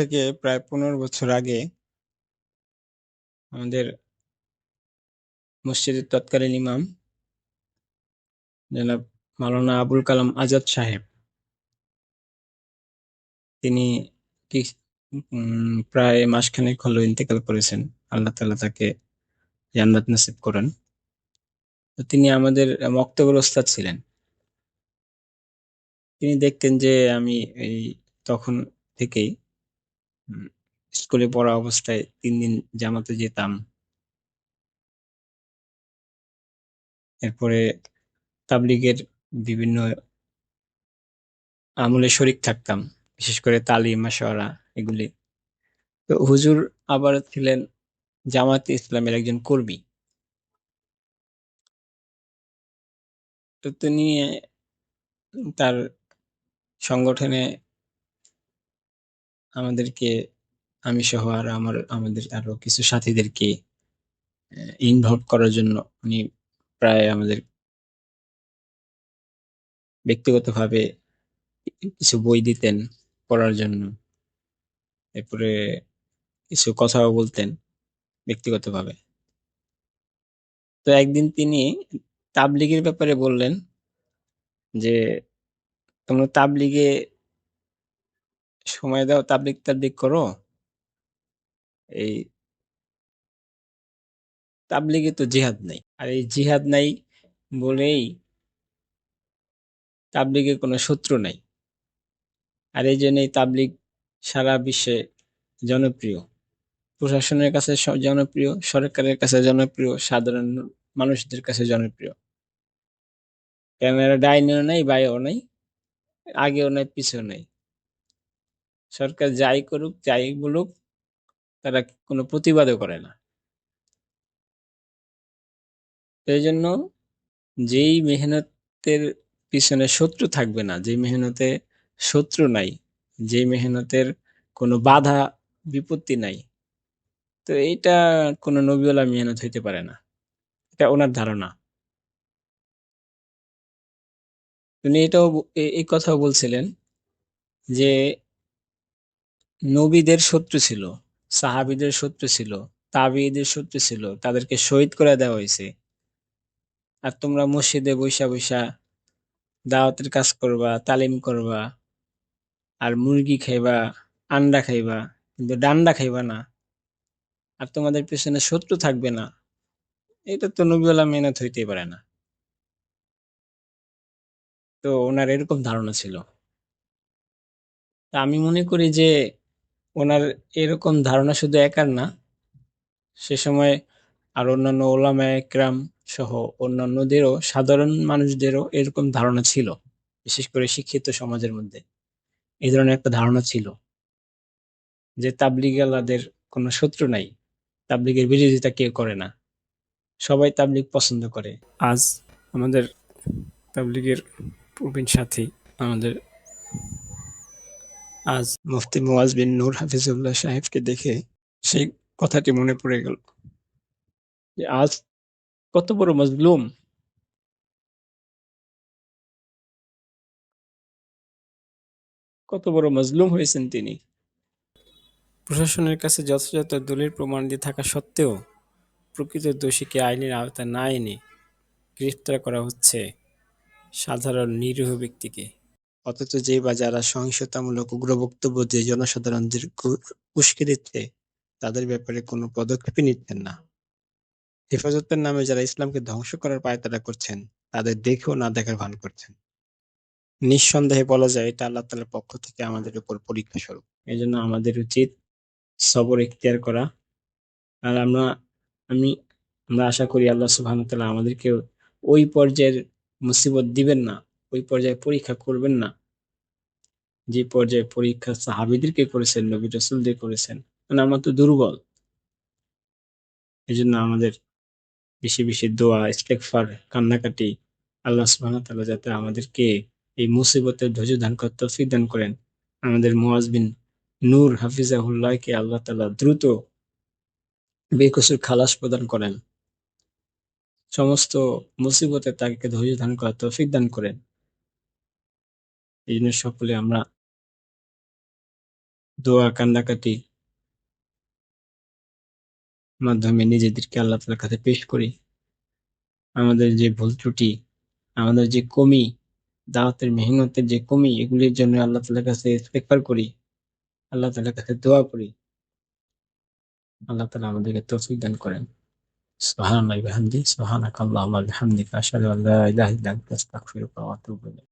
থেকে প্রায় পনেরো বছর আগে আমাদের মসজিদের তৎকালীন ইমাম জনাব মাওলানা আবুল কালাম আজাদ সাহেব, তিনি প্রায় মাসখানেক হলো ইন্তেকাল করেছেন। আল্লাহ তাআলা তাকে জান্নাত নাসিব করেন। তিনি আমাদের মক্তবের ওস্তাদ ছিলেন। তিনি দেখতেন যে আমি এই তখন থেকেই স্কুলে পড়া অবস্থায় তিন দিন জামাতে যেতাম। এরপরে তাবলিগের বিভিন্ন আমলে শরিক থাকতাম, বিশেষ করে তালিম, মাশওয়ারা এগুলি। তো হুজুর আবার ছিলেন জামাতে ইসলামের একজন কর্মী। তো তিনি তার সংগঠনে আমাদেরকে, আমি সহ আর আমার, আমাদের আরও কিছু সাথীদেরকে ইনভলভ করার জন্য উনি প্রায় আমাদের ব্যক্তিগতভাবে কিছু বই দিতেন পড়ার জন্য। এরপরে কিছু কথাও বলতেন ব্যক্তিগতভাবে। তো একদিন তিনি তাবলিগের ব্যাপারে বললেন যে, তোমরা তাবলিগে সময় দাও তাবলিগ তাবলিগ করো। এই তাবলিগে তো জিহাদ নাই। আর এই জিহাদ নাই বলেই তাবলিগের কোনো শত্রু নাই। আর এই জন্যই তাবলিগ সারা বিশ্বে জনপ্রিয়। প্রশাসনের কাছে জনপ্রিয়, সরকারের কাছে জনপ্রিয়, সাধারণ মানুষদের কাছে জনপ্রিয়। কেন এরা ডাইনেও নাই বায়েও নাই, আগেও নাই, পিছেও নাই। সরকার যাই করুক, যাই বলুক, তারা কোনো প্রতিবাদও করে না। এই জন্য যেই মেহনতের পিছনে শত্রু থাকবে না যে মেহনতে শত্রু নাই যে মেহনতের কোনো বাধা বিপত্তি নাই, তো এইটা কোনো নবীওয়ালা মেহনত হইতে পারে না। এটা ওনার ধারণা। উনি এটাও এই কথাও বলছিলেন যে নবীদের শত্রু ছিল, সাহাবিদের শত্রু ছিল তাবিদের শত্রু ছিল, তাদেরকে শহীদ করে দেওয়া হয়েছে। আর তোমরা মসজিদে বৈশা বৈশা দাওয়াতের কাজ করবা, তালিম করবা, আর মুরগি খাইবা, আন্ডা খাইবা, কিন্তু ডান্ডা খাইবা না। আর তোমাদের পেছনে শত্রু থাকবে না। এটা তো নবীওয়ালা মেহনত হইতেই পারে না। তো ওনার এরকম ধারণা ছিল। আমি মনে করি যে ওনার এরকম ধারণা শুধু একার না, সে সময় আর অন্যান্য ওলামা একরাম সহ অন্যান্যদেরও, সাধারণ মানুষদেরও এরকম ধারণা ছিল, বিশেষ করে শিক্ষিত সমাজের মধ্যে। এই ধরনের একটা ধারণা ছিল যে তাবলিগালাদের কোনো শত্রু নাই, তাবলিগের বিরোধিতা কেউ করে না, সবাই তাবলিগ পছন্দ করে। আজ আমাদের তাবলিগের প্রবীণ সাথী আমাদের আজ মুফতি মুয়াজ বিন নূর হাফিজুল্লাহ সাহেবকে দেখে সেই কথাটি মনে পড়ে গেল যে আজ কত বড় মজলুম। কত বড় মজলুম হয়েছেন তিনি। প্রশাসনের কাছে যথাযথ দলিল প্রমাণ দিয়ে থাকা সত্ত্বেও প্রকৃত দোষীকে আইনের আওতায় না এনে গ্রেফতার করা হচ্ছে সাধারণ নিরীহ ব্যক্তিকে। অথচ যে বা যারা সহিংসতামূলক উগ্র বক্তব্য দিয়ে জনসাধারণদের উস্কে দিচ্ছে, তাদের ব্যাপারে কোনো পদক্ষেপই নিচ্ছেন না। হেফাজতের নামে যারা ইসলামকে ধ্বংস করার পায়তারা করছেন, তাদের দেখেও না দেখার ভান করছেন। নিঃসন্দেহে বলা যায়, এটা আল্লাহ তাআলার পক্ষ থেকে আমাদের উপর পরীক্ষা স্বরূপ। এই জন্য আমাদের উচিত সবর এখতিয়ার করা। আর আমরা, আমি, আমরা আশা করি আল্লাহ ওয়া আমাদেরকে ওই পর্যায়ের মুসিবত দিবেন না। ওই পর্যায়ে পরীক্ষা করবেন না। যে পর্যায়ে পরীক্ষা সাহাবীদেরকে করেছেন, নবী রাসূলদের করেছেন মানে আমরা তো দুর্বল। এই জন্য আমাদের বেশি বেশি দোয়া, ইস্তেগফার, কান্নাকাটি, আল্লাহ সুবহানাহু তাআলা যাতে আমাদেরকে এই মুসিবতের ধৈর্য ধারণ করার তৌফিক দান করেন। আমাদের মুয়াজ বিন নূর হাফিজাহুল্লাহকে আল্লাহ তাআলা দ্রুত বেকসুর খালাস প্রদান করেন। সমস্ত মুসিবতে তাকে ধৈর্য ধারণ করার তৌফিক দান করেন। এই জন্য সকলে আমরা দোয়া, কান্নাকাটি মাধ্যমে নিজেদেরকে আল্লাহ তালার কাছে পেশ করি। আমাদের যে ভুল ত্রুটি, আমাদের যে কমি, দাওয়াতের মেহনতের যে কমি, এগুলির জন্য আল্লাহ তালার কাছে ইস্তেগফার করি, আল্লাহ তালার কাছে দোয়া করি। আল্লাহ তালা আমাদেরকে তৌফিক দান করেন। সুবহানাল্লাহি ওয়া বিহামদিহি, সুবহানাকাল্লাহুম্মা ওয়া বিহামদিকা, আশহাদু আল্লা ইলাহা ইল্লা